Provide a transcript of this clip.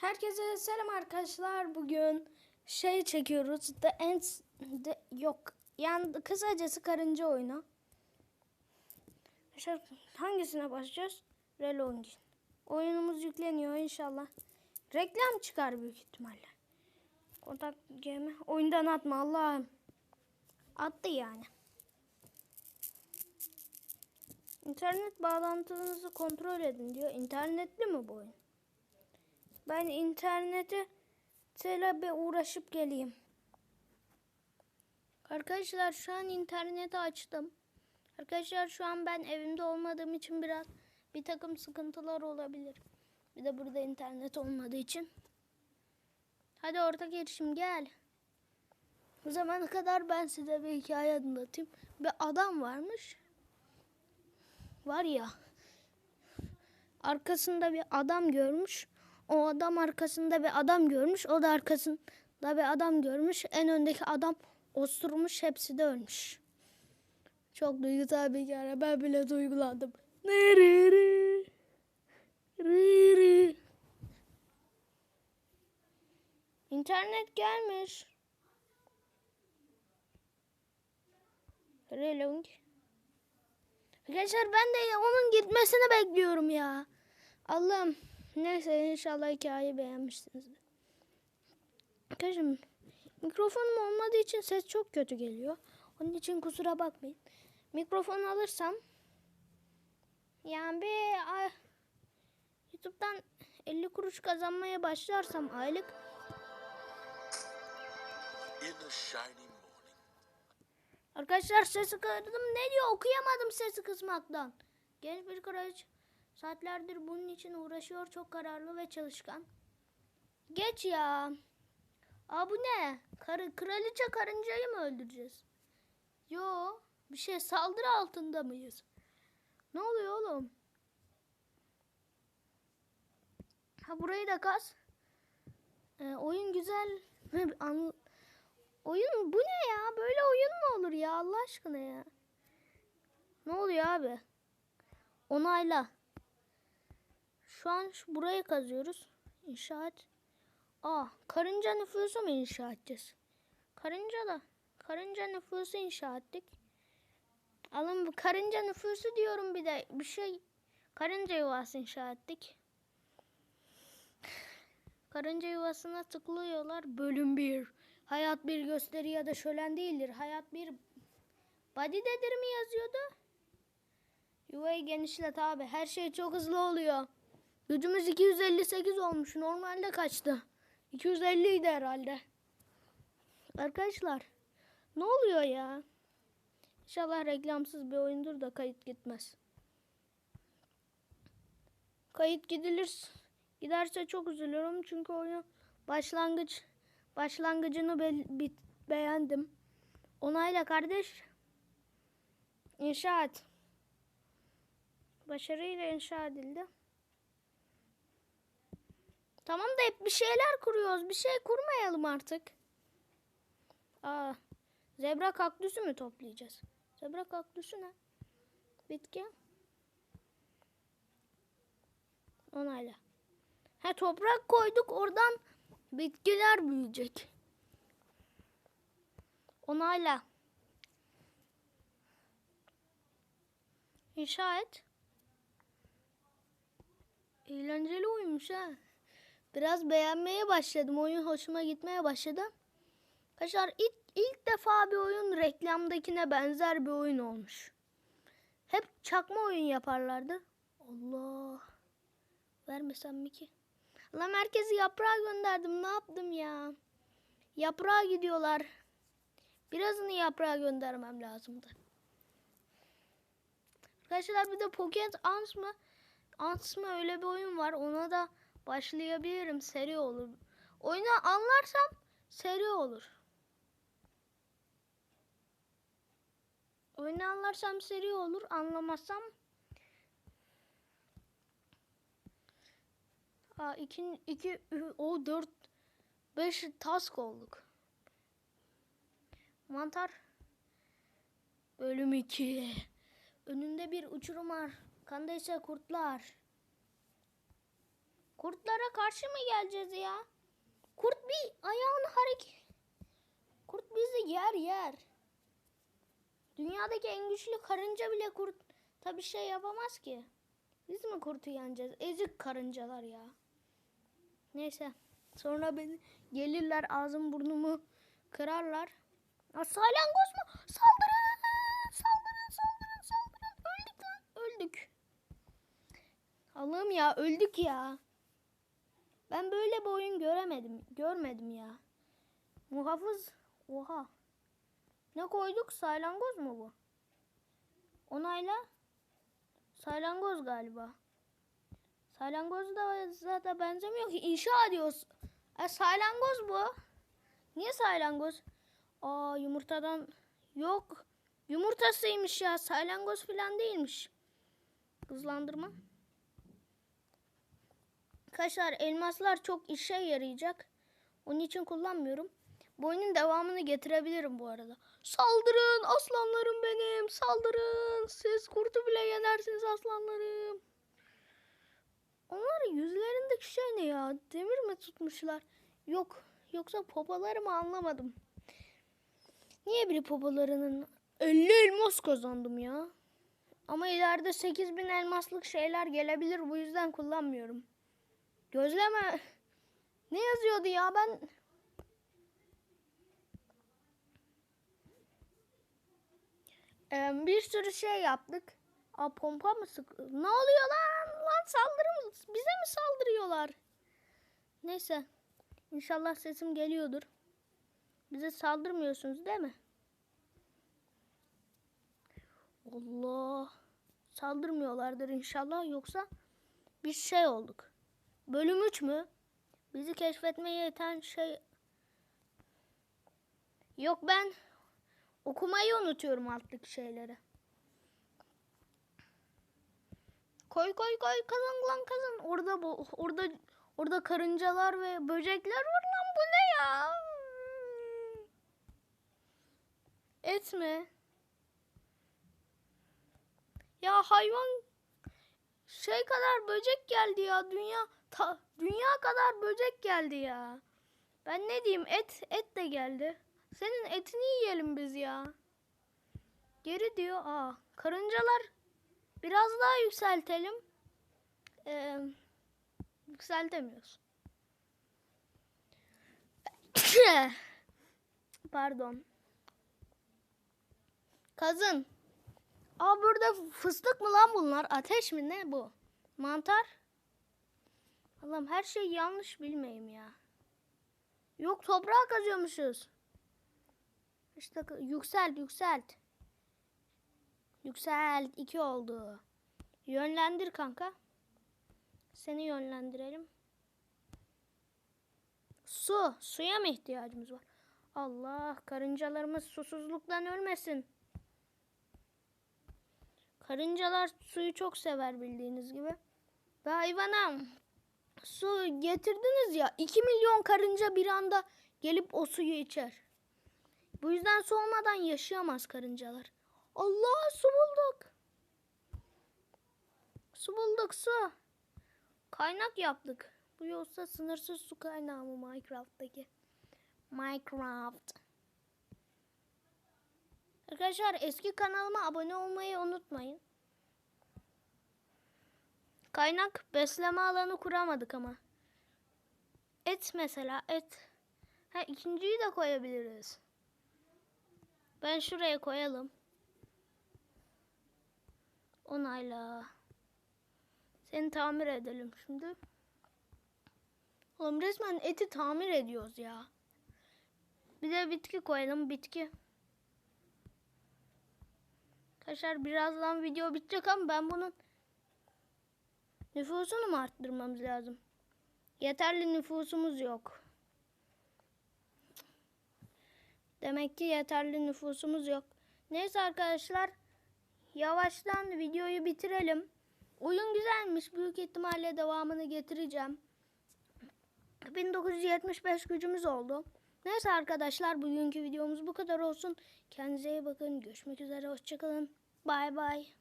Herkese selam arkadaşlar. Bugün şey çekiyoruz. The Ants the, yok. Yani kısacası karınca oyunu. Hangisine başlayacağız? Relongin. Oyunumuz yükleniyor inşallah. Reklam çıkar büyük ihtimalle. Kontak game. Oyundan atma Allah'ım. Attı yani. İnternet bağlantınızı kontrol edin diyor. İnternetli mi bu oyun? Ben internete tele uğraşıp geleyim. Arkadaşlar şu an interneti açtım. Arkadaşlar şu an ben evimde olmadığım için biraz bir takım sıkıntılar olabilir. Bir de burada internet olmadığı için. Hadi ortak erişim gel. Bu zamana kadar ben size bir hikaye anlatayım. Bir adam varmış. Var ya. Arkasında bir adam görmüş. O adam arkasında bir adam görmüş. O da arkasında bir adam görmüş. En öndeki adam osurmuş. Hepsi de ölmüş. Çok duygusal bir hikaye. Ben bile duygulandım. Nırırı. Rırı. İnternet gelmiş. Relong. Arkadaşlar ben de onun gitmesini bekliyorum ya. Allah'ım. Neyse inşallah hikayeyi beğenmişsinizdir. Arkadaşlar mikrofonum olmadığı için ses çok kötü geliyor. Onun için kusura bakmayın. Mikrofon alırsam yani bir ay, YouTube'dan 50 kuruş kazanmaya başlarsam aylık Arkadaşlar sesi kırdım. Ne diyor? Okuyamadım sesi kısmaktan. Genç bir kraliçe saatlerdir bunun için uğraşıyor. Çok kararlı ve çalışkan. Geç ya. Aa bu ne? Karı, kraliçe karıncayı mı öldüreceğiz? Yo. Bir şey saldırı altında mıyız? Ne oluyor oğlum? Ha burayı da kas. Ee, oyun güzel. Oyun bu ne ya? Böyle oyun mu olur ya Allah aşkına ya? Ne oluyor abi? Onayla. Şu an şu burayı kazıyoruz. İnşaat. Aa, karınca nüfusu mu inşa edeceğiz? Karınca da. Karınca nüfusu inşa ettik. Alın bu karınca nüfusu diyorum bir de bir şey. Karınca yuvası inşa ettik. Karınca yuvasına tıklıyorlar. Bölüm 1. Hayat bir gösteri ya da şölen değildir. Hayat bir body'dedir mi yazıyordu? Yuvayı genişlet abi. Her şey çok hızlı oluyor. Gücümüz 258 olmuş. Normalde kaçtı? 250 idi herhalde. Arkadaşlar ne oluyor ya? İnşallah reklamsız bir oyundur da kayıt gitmez. Kayıt gidilir. Giderse çok üzülürüm çünkü oyun başlangıç başlangıcını be- bit- beğendim. Onayla kardeş. İnşaat. Başarıyla inşa edildi. Tamam da hep bir şeyler kuruyoruz. Bir şey kurmayalım artık. Aa, zebra kaktüsü mü toplayacağız? Zebra kaktüsü ne? Bitki. Onayla. Ha toprak koyduk oradan bitkiler büyüyecek. Onayla. İnşa et. Eğlenceli oyunmuş ha. Biraz beğenmeye başladım. Oyun hoşuma gitmeye başladı. Arkadaşlar ilk, ilk defa bir oyun reklamdakine benzer bir oyun olmuş. Hep çakma oyun yaparlardı. Allah. Vermesem mi ki? Lan herkesi yaprağa gönderdim. Ne yaptım ya? Yaprağa gidiyorlar. Birazını yaprağa göndermem lazımdı. Arkadaşlar bir de Pocket Ants mı? Ants mı öyle bir oyun var. Ona da başlayabilirim. Seri olur. Oyunu anlarsam seri olur. Oyunu anlarsam seri olur. Anlamazsam Aa, iki, iki, o dört, beş task olduk. Mantar. Bölüm 2. Önünde bir uçurum var. Kanda ise kurtlar. Kurtlara karşı mı geleceğiz ya? Kurt bir ayağını hareket... Kurt bizi yer yer. Dünyadaki en güçlü karınca bile kurt tabi şey yapamaz ki. Biz mi kurtu yeneceğiz? Ezik karıncalar ya. Neyse. Sonra beni gelirler ağzım burnumu kırarlar. Ya salyangoz mu? Saldırın! Saldırın! Saldırın! Saldırın! Öldük lan! Öldük. Allah'ım ya öldük ya. Ben böyle bir oyun göremedim. Görmedim ya. Muhafız. Oha. Ne koyduk? Salyangoz mu bu? Onayla. Salyangoz galiba. Salyangoz da zaten benzemiyor ki. İnşa ediyoruz. E, salyangoz bu. Niye salyangoz? Aa yumurtadan yok. Yumurtasıymış ya. Salyangoz falan değilmiş. Hızlandırma. Arkadaşlar elmaslar çok işe yarayacak. Onun için kullanmıyorum. Bu oyunun devamını getirebilirim bu arada. Saldırın aslanlarım benim. Saldırın. Siz kurtu bile yenersiniz aslanlarım. Onlar yüzlerindeki şey ne ya? Demir mi tutmuşlar? Yok. Yoksa popaları mı anlamadım. Niye biri popalarının 50 elmas kazandım ya? Ama ileride 8000 elmaslık şeyler gelebilir. Bu yüzden kullanmıyorum. Gözleme. Ne yazıyordu ya ben? Ee, bir sürü şey yaptık. Aa pompa mı sık? Ne oluyor lan? Lan saldırı mı? Bize mi saldırıyorlar? Neyse. İnşallah sesim geliyordur. Bize saldırmıyorsunuz değil mi? Allah. Saldırmıyorlardır inşallah yoksa bir şey olduk. Bölüm 3 mü? Bizi keşfetmeye yeten şey... Yok ben okumayı unutuyorum alttaki şeyleri. Koy koy koy kazan lan kazan. Orada bu orada orada karıncalar ve böcekler var lan bu ne ya? Et mi? Ya hayvan şey kadar böcek geldi ya dünya ta, dünya kadar böcek geldi ya. Ben ne diyeyim et et de geldi. Senin etini yiyelim biz ya. Geri diyor. Aa karıncalar biraz daha yükseltelim. Ee, yükseltemiyoruz. Pardon. Kazın. Aa burada fıstık mı lan bunlar? Ateş mi ne bu? Mantar. Allah'ım her şey yanlış bilmeyeyim ya. Yok toprağa kazıyormuşuz. İşte yükselt yükselt. Yükselt. iki oldu. Yönlendir kanka. Seni yönlendirelim. Su. Suya mı ihtiyacımız var? Allah karıncalarımız susuzluktan ölmesin. Karıncalar suyu çok sever bildiğiniz gibi. Ve hayvanım su getirdiniz ya 2 milyon karınca bir anda gelip o suyu içer. Bu yüzden su olmadan yaşayamaz karıncalar. Allah su bulduk. Su bulduk su. Kaynak yaptık. Bu yoksa sınırsız su kaynağı mı Minecraft'taki? Minecraft. Arkadaşlar eski kanalıma abone olmayı unutmayın. Kaynak besleme alanı kuramadık ama. Et mesela et. Ha ikinciyi de koyabiliriz. Ben şuraya koyalım. Onayla. Seni tamir edelim şimdi. Oğlum resmen eti tamir ediyoruz ya. Bir de bitki koyalım bitki. Arkadaşlar birazdan video bitecek ama ben bunun nüfusunu mu arttırmamız lazım? Yeterli nüfusumuz yok. Demek ki yeterli nüfusumuz yok. Neyse arkadaşlar yavaştan videoyu bitirelim. Oyun güzelmiş. Büyük ihtimalle devamını getireceğim. 1975 gücümüz oldu. Neyse arkadaşlar bugünkü videomuz bu kadar olsun. Kendinize iyi bakın. Görüşmek üzere. Hoşçakalın. Bay bay.